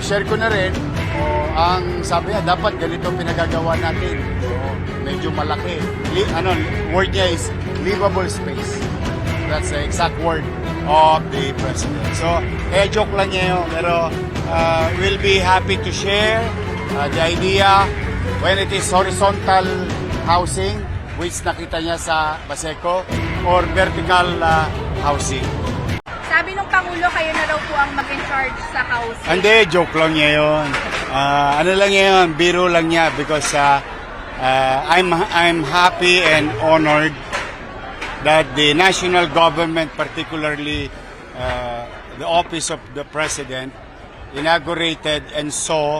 share ko na rin, oh, ang sabi niya, dapat ganito pinagagawa natin. Oh, medyo malaki. Li, ano, word niya is livable space. That's the exact word of the president. So, eh, joke lang niya yun. Pero, uh, we'll be happy to share uh, the idea when it is horizontal housing, which nakita niya sa Baseco, or vertical uh, housing. Sabi nung Pangulo, kayo na raw po ang mag-in-charge sa housing. Hindi, joke lang niya yun. Ah, ano lang niya yun, biro lang niya because uh, uh, I'm, I'm happy and honored that the national government, particularly uh, the office of the president, inaugurated and saw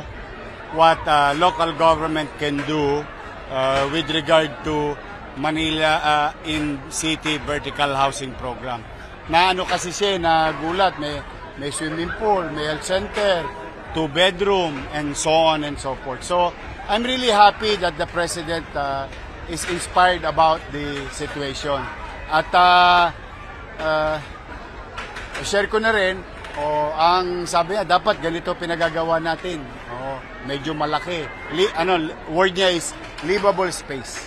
what uh, local government can do uh, with regard to Manila uh, in city vertical housing program. Na ano kasi siya, nagulat, may, may swimming pool, may health center, two bedroom, and so on and so forth. So, I'm really happy that the President uh, is inspired about the situation. At uh, uh, share ko na rin, oh, ang sabi niya, dapat ganito pinagagawa natin. Oh, medyo malaki. Li, ano, word niya is livable space.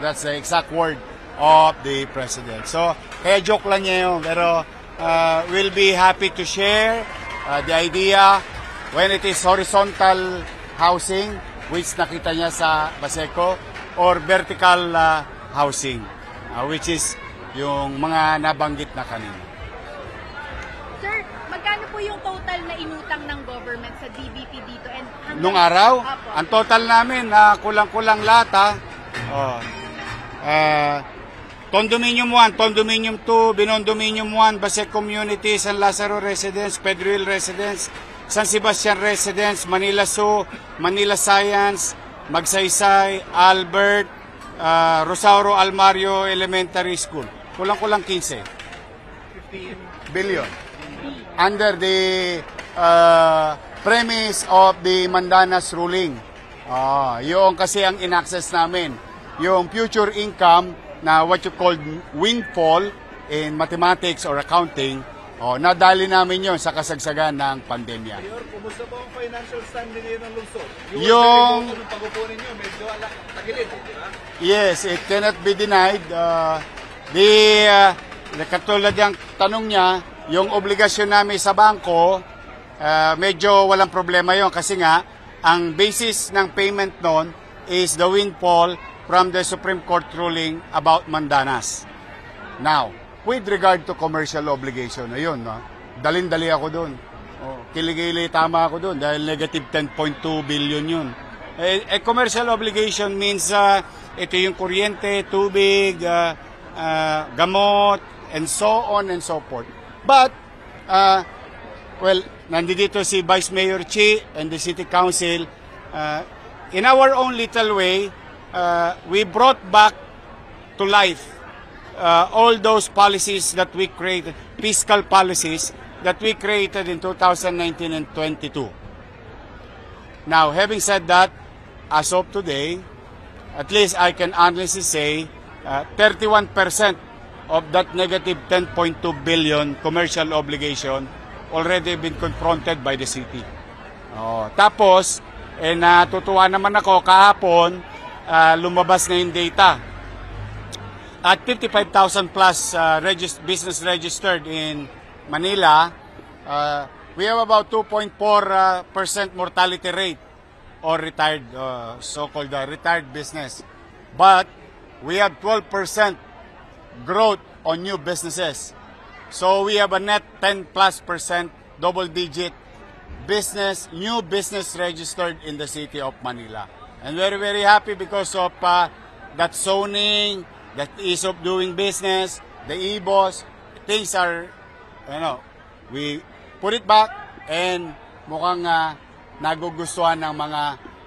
That's the exact word of the president. So, kaya joke lang niya yun. Pero uh, we'll be happy to share uh, the idea when it is horizontal housing, which nakita niya sa Baseco, or vertical uh, housing, uh, which is yung mga nabanggit na kanina. Sir, magkano po yung total na inutang ng government sa DBP dito? And hanggang- Nung araw, Apo. ang total namin na kulang-kulang lahat ha. Oh. Ah, Condominium 1, Condominium 2, Binondominium 1, Base Community, San Lazaro Residence, Pedro Hill Residence, San Sebastian Residence, Manila Zoo, Manila Science, Magsaysay, Albert, ah, Rosauro Almario Elementary School. Kulang-kulang 15. 15 billion under the uh, premise of the Mandanas ruling. Ah, yung kasi ang inaccess namin, yung future income na what you call windfall in mathematics or accounting, oh, nadali namin yon sa kasagsagan ng pandemya. Mayor, kumusta po ang financial standing ng lungsod? Yung- Yung pag-upo ninyo, medyo ala, tagilid. ha? Yes, it cannot be denied. Uh, the, uh, katulad yung tanong niya, yung obligasyon namin sa bangko, uh, medyo walang problema yon kasi nga, ang basis ng payment noon is the windfall from the Supreme Court ruling about Mandanas. Now, with regard to commercial obligation, ayun, no? dalin-dali ako doon. Oh, kiligili tama ako doon dahil negative 10.2 billion yun. Eh, eh, commercial obligation means uh, ito yung kuryente, tubig, uh, uh, gamot, and so on and so forth. But, uh, well, nandito si Vice Mayor Chi and the City Council. Uh, in our own little way, uh, we brought back to life uh, all those policies that we created, fiscal policies that we created in 2019 and 22. Now, having said that, as of today, at least I can honestly say uh, 31% of that negative 10.2 billion commercial obligation already been confronted by the city. Oh, tapos, eh, natutuwa naman ako kahapon, ah, lumabas na data. At 55,000 plus uh, regis- business registered in Manila, uh, we have about 2.4 uh, percent mortality rate or retired, uh, so-called uh, retired business. But we have 12% growth on new businesses. So we have a net 10 plus percent double digit business, new business registered in the city of Manila. And very, very happy because of uh, that zoning, that ease of doing business, the e-boss, things are, you know, we put it back and mukhang uh, nagugustuhan ng mga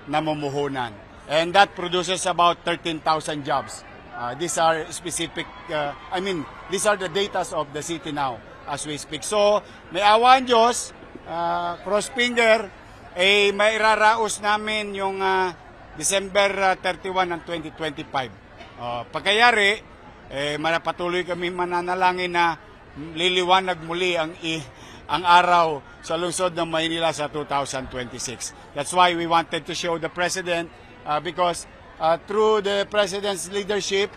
namumuhunan. And that produces about 13,000 jobs. Uh, these are specific, uh, I mean, these are the data of the city now as we speak. So, may awan Diyos, uh, cross finger, eh, may iraraos namin yung uh, December uh, 31 ng 2025. Uh, pagkayari, eh, manapatuloy kami mananalangin na liliwanag muli ang i- ang araw sa lungsod ng Maynila sa 2026. That's why we wanted to show the President uh, because uh, through the President's leadership,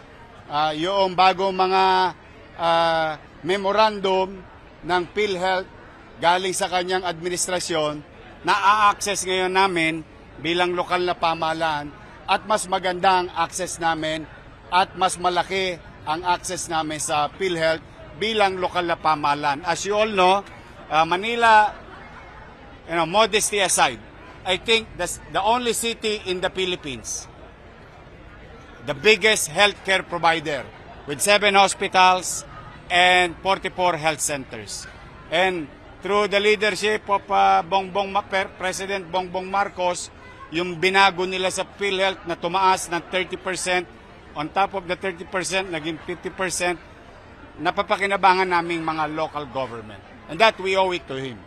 uh, yung bagong mga uh, memorandum ng PhilHealth galing sa kanyang administrasyon na-access ngayon namin bilang lokal na pamahalaan at mas maganda ang access namin at mas malaki ang access namin sa PhilHealth bilang lokal na pamahalaan. As you all know, uh, Manila, you know, modesty aside, I think that's the only city in the Philippines the biggest healthcare provider with seven hospitals and 44 health centers. And through the leadership of uh, Bongbong President Bongbong Marcos, yung binago nila sa PhilHealth na tumaas ng 30%, on top of the 30%, naging 50%, napapakinabangan naming mga local government. And that we owe it to him.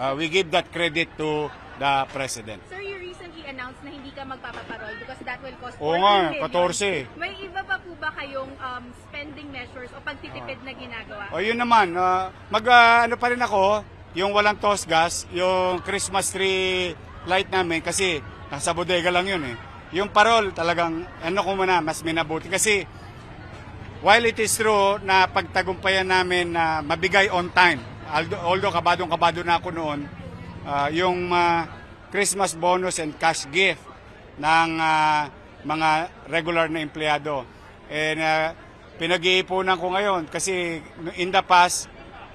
Uh, we give that credit to the President. Sir, you recently announced na hindi ka magpapaparol because that will cost Oo 14 nga, million. 14. May iba pa po ba kayong um, spending measures o pagtitipid na ginagawa? O yun naman, ah, mag ah, ano pa rin ako, yung walang toss gas, yung Christmas tree light namin kasi nasa bodega lang yun eh. Yung parol talagang ano ko muna, mas minabuti kasi while it is true na pagtagumpayan namin na mabigay on time, although, although kabadong kabado na ako noon, ah, yung ah, Christmas bonus and cash gift ng ah, mga regular na empleyado. And ah, pinag-iipunan ko ngayon kasi in the past,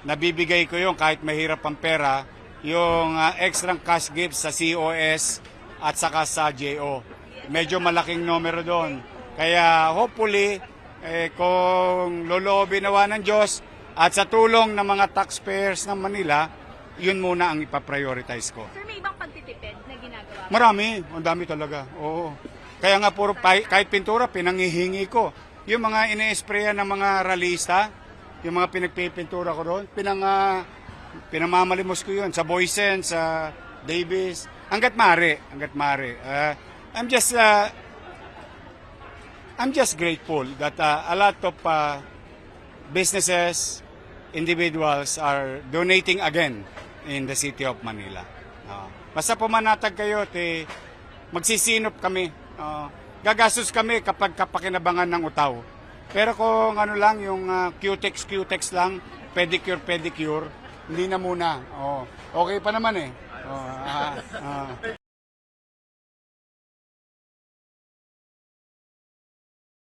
nabibigay ko yung kahit mahirap ang pera, yung ah, extra cash gift sa COS at saka sa JO. Medyo malaking numero doon. Kaya hopefully, eh, kung loloobin nawa ng Diyos at sa tulong ng mga taxpayers ng Manila, yun muna ang ipaprioritize ko. Sir, may ibang pagtitipid na ginagawa? Marami, ang dami talaga. Oo. Kaya nga puro kahit pintura pinangihingi ko. Yung mga ine-sprayan ng mga ralista, yung mga pinagpipintura ko doon, pinang ah, pinamamalimos ko yun sa Boysen, sa Davis, hanggat mare, hanggat mare. Ah, I'm just ah, I'm just grateful that ah, a lot of ah, businesses, individuals are donating again in the city of Manila. Ah, basta pumanatag kayo, te, magsisinop kami. Ah, gagastos kami kapag kapakinabangan ng utaw. Pero kung ano lang, yung uh, cutex, cutex lang, pedicure, pedicure, hindi na muna. Oh, okay pa naman eh. Oh, ah, ah.